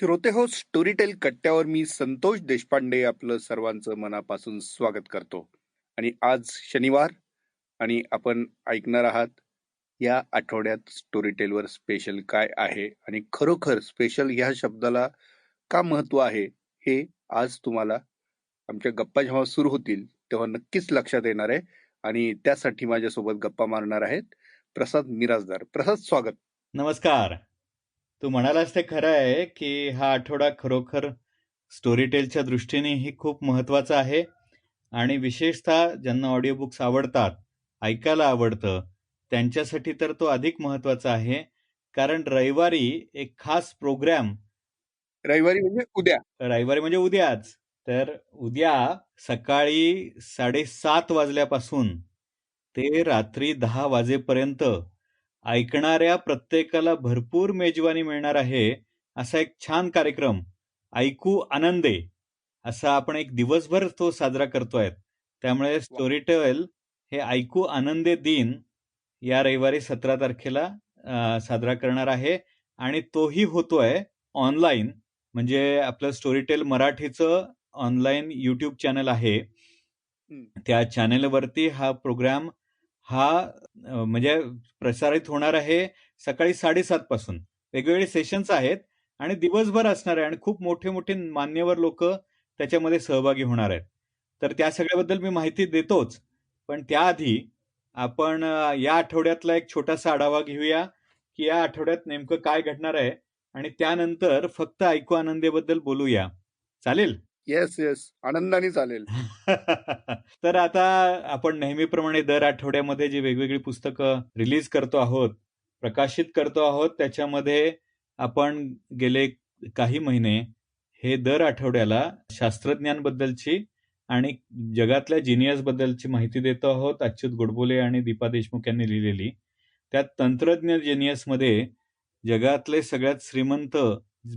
श्रोते हो स्टोरीटेल कट्ट्यावर मी संतोष देशपांडे आपलं सर्वांचं मनापासून स्वागत करतो. आणि आज शनिवार आणि आपण ऐकणार आहात या आठवड्यात स्टोरीटेलवर स्पेशल काय आहे आणि खरोखर स्पेशल ह्या शब्दाला का महत्त्व आहे हे आज तुम्हाला आमच्या गप्पा जेव्हा सुरू होतील तेव्हा नक्कीच लक्षात येणार आहे आणि त्यासाठी माझ्यासोबत गप्पा मारणार आहेत प्रसाद मिराजदार प्रसाद स्वागत. नमस्कार. तू म्हणालास ते खरं आहे की हा आठवडा खरोखर स्टोरीटेलच्या दृष्टीनेही खूप महत्त्वाचा आहे. आणि विशेषतः ज्यांना ऑडिओ बुक्स आवडतात ऐकायला आवडतं त्यांच्यासाठी तर तो अधिक महत्त्वाचा आहे. कारण रविवारी एक खास प्रोग्राम रविवारी म्हणजे उद्या. रविवारी म्हणजे उद्याच. तर उद्या सकाळी साडेसात वाजल्यापासून ते रात्री दहा वाजेपर्यंत ऐकणाऱ्या प्रत्येकाला भरपूर मेजवानी मिळणार आहे असा एक छान कार्यक्रम ऐकू आनंदे असा आपण एक दिवसभर तो साजरा करतोय. त्यामुळे स्टोरीटेल हे ऐकू आनंदे दिन या रविवारी सतरा तारखेला अ, साजरा करणार आहे आणि तोही होतोय ऑनलाईन म्हणजे आपलं स्टोरीटेल मराठीचं ऑनलाईन युट्यूब चॅनल आहे. त्या चॅनलवरती हा प्रोग्राम हा म्हणजे प्रसारित होणार आहे सकाळी साडेसात पासून. वेगवेगळे सेशन्स आहेत आणि दिवसभर असणार आहे आणि खूप मोठे मोठे मान्यवर लोक त्याच्यामध्ये सहभागी होणार आहेत. तर त्या सगळ्याबद्दल मी माहिती देतोच. पण त्याआधी आपण या आठवड्यातला एक छोटासा आढावा घेऊया की या आठवड्यात नेमकं काय घडणार आहे आणि त्यानंतर फक्त ऐकू आनंदेबद्दल बोलूया. चालेल? येस येस आनंदाने चालेल. तर आता आपण नेहमीप्रमाणे दर आठवड्यामध्ये जी वेगवेगळी पुस्तकं रिलीज करतो आहोत प्रकाशित करतो आहोत त्याच्यामध्ये आपण गेले काही महिने हे दर आठवड्याला शास्त्रज्ञांबद्दलची आणि जगातल्या जिनियस बद्दलची माहिती देतो आहोत. अच्युत गोडबोले आणि दीपा देशमुख यांनी लिहिलेली. त्यात तंत्रज्ञ जिनियसमध्ये जगातले सगळ्यात श्रीमंत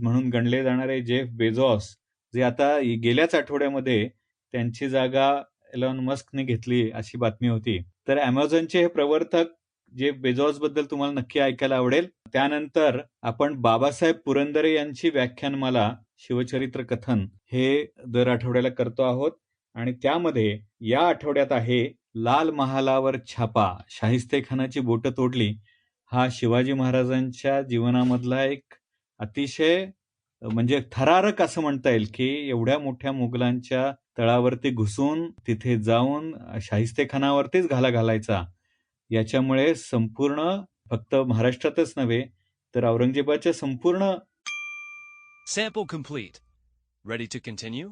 म्हणून गणले जाणारे जेफ बेझॉस जे आता गेल्याच आठवड्यामध्ये त्यांची जागा एलॉन मस्कने घेतली अशी बातमी होती. तर अमेझॉनचे हे प्रवर्तक जे बेजॉसबद्दल तुम्हाला नक्की ऐकायला आवडेल त्यानंतर आपण बाबासाहेब पुरंदरे यांची व्याख्यानमाला शिवचरित्र कथन हे दर आठवड्याला करतो आहोत. आणि त्यामध्ये या आठवड्यात आहे लाल महालावर छापा शाहिस्तेखानाची बोटं तोडली. हा शिवाजी महाराजांच्या जीवनामधला एक अतिशय म्हणजे थरारक असं म्हणता येईल की एवढ्या मोठ्या मुघलांच्या तळावरती घुसून तिथे जाऊन शाहिस्तेखानावरतीच घाला घालायचा याच्यामुळे संपूर्ण फक्त महाराष्ट्रातच नव्हे तर औरंगजेबाच्या संपूर्ण Sample complete. Ready to continue?